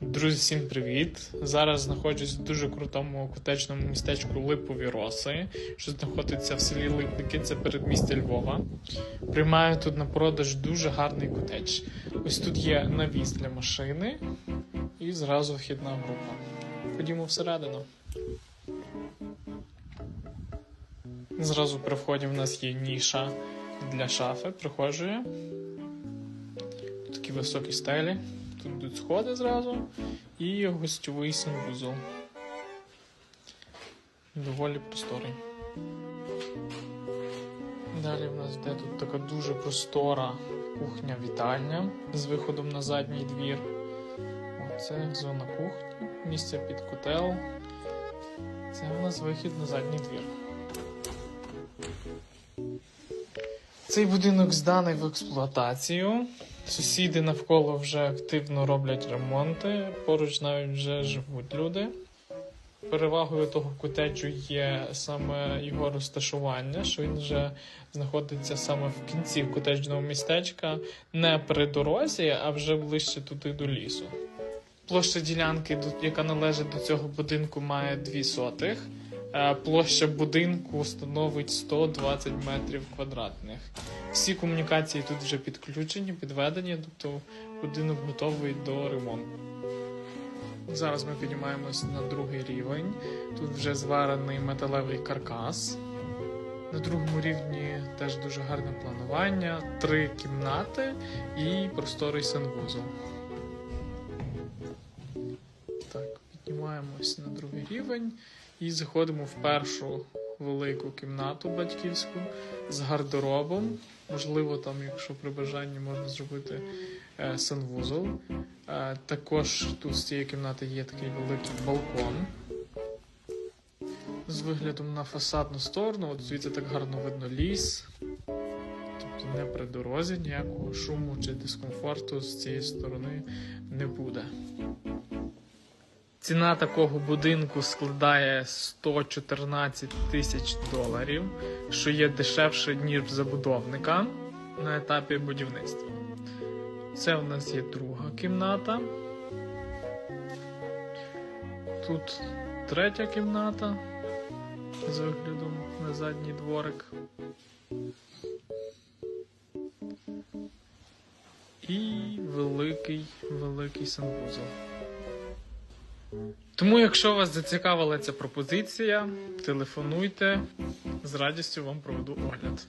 Друзі, всім привіт! Зараз знаходжусь в дуже крутому котечному містечку Липові Роси, що знаходиться в селі Липники, це передмістя Львова. Приймаю тут на продаж дуже гарний котедж. Ось тут є навіс для машини і зразу вхідна група. Ходімо всередину. Зразу при вході в нас є ніша для шафи, прихожої. Такі високі стелі. Тут йдуть сходи зразу і гостьовий санвузол. Доволі просторий. Далі в нас йде тут така дуже простора кухня-вітальня з виходом на задній двір. Оце зона кухні, місце під котел. Це у нас вихід на задній двір. Цей будинок зданий в експлуатацію. Сусіди навколо вже активно роблять ремонти, поруч навіть вже живуть люди. Перевагою того котеджу є саме його розташування, що він вже знаходиться саме в кінці котеджного містечка, не при дорозі, а вже ближче туди до лісу. Площа ділянки, яка належить до цього будинку, має 2 сотих. Е, Площа будинку становить 120 метрів квадратних. Всі комунікації тут вже підключені, підведені, тобто будинок готовий до ремонту. Зараз ми піднімаємось на другий рівень. Тут вже зварений металевий каркас. На другому рівні теж дуже гарне планування, три кімнати і просторий санвузол. Так, піднімаємось на другий рівень і заходимо в першу велику кімнату батьківську з гардеробом. Можливо, там, якщо при бажанні можна зробити е, санвузол. Е, також тут з цієї кімнати є такий великий балкон. З виглядом на фасадну сторону, от звідси так гарно видно ліс. Тобто не при дорозі ніякого шуму чи дискомфорту з цієї сторони не буде. Ціна такого будинку складає 114 тисяч доларів, що є дешевше, ніж забудовника на етапі будівництва. Це у нас є друга кімната. Тут третя кімната з виглядом на задній дворик. І великий, великий санвузол. Тому, якщо вас зацікавила ця пропозиція, телефонуйте, з радістю вам проведу огляд.